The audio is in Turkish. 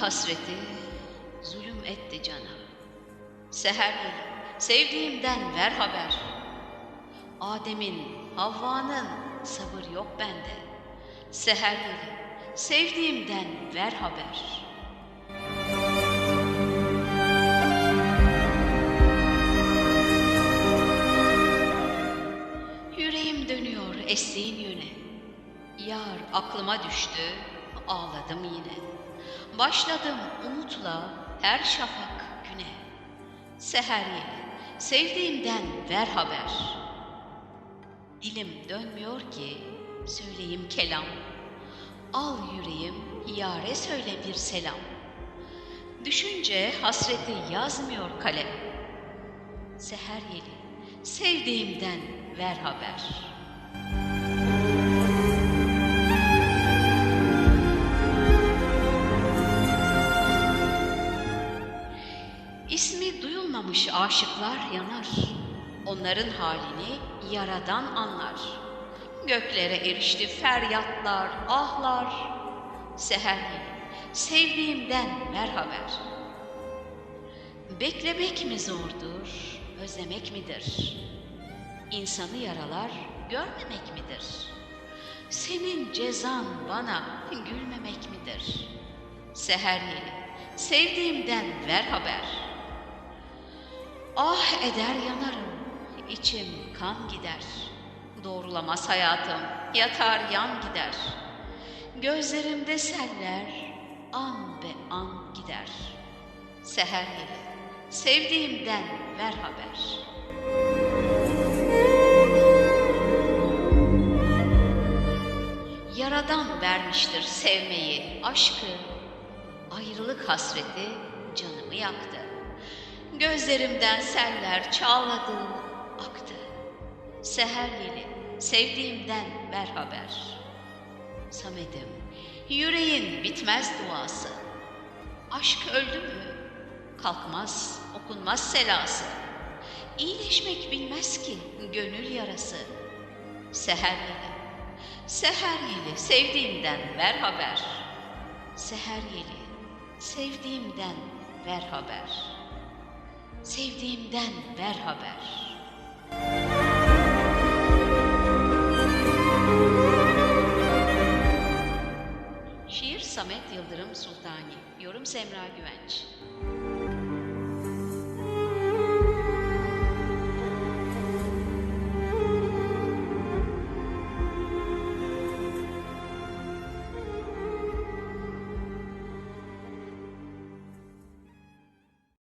hasreti zulüm etti cana. Seher sevdiğimden ver haber. Adem'in, Havva'nın sabır yok bende. Seher sevdiğimden ver haber. Yüreğim dönüyor estiğin yöne. Yar aklıma düştü, ağladım yine. Başladım umutla her şafak güne. Seher yeli, sevdiğimden ver haber. Dilim dönmüyor ki söyleyeyim kelam. Al yüreğim, yare söyle bir selam. Düşünce hasreti yazmıyor kalem. Seher yeli, sevdiğimden ver haber. Duyulmamış aşıklar yanar. Onların halini yaradan anlar. Göklere erişti feryatlar, ahlar. Seher yeli, sevdiğimden ver haber. Beklemek mi zordur, özlemek midir? İnsanı yaralar, görmemek midir? Senin cezan bana gülmemek midir? Seher sevdiğimden ver haber. Ah eder yanarım, içim kan gider. Doğrulamaz hayatım, yatar yan gider. Gözlerimde seller, an be an gider. Seher yeli, sevdiğimden ver haber. Yaradan vermiştir sevmeyi, aşkı. Ayrılık hasreti canımı yaktı. Gözlerimden seller çağladı, aktı. Seher yeli, sevdiğimden ver haber. Samet'im, yüreğin bitmez duası. Aşk öldü mü? Kalkmaz, okunmaz selası. İyileşmek bilmez ki gönül yarası. Seher yeli, seher yeli, sevdiğimden ver haber. Seher yeli, sevdiğimden ver haber. Sevdiğimden ver haber. Şiir Samet Yıldırım Sultani, yorum Semra Güvenç.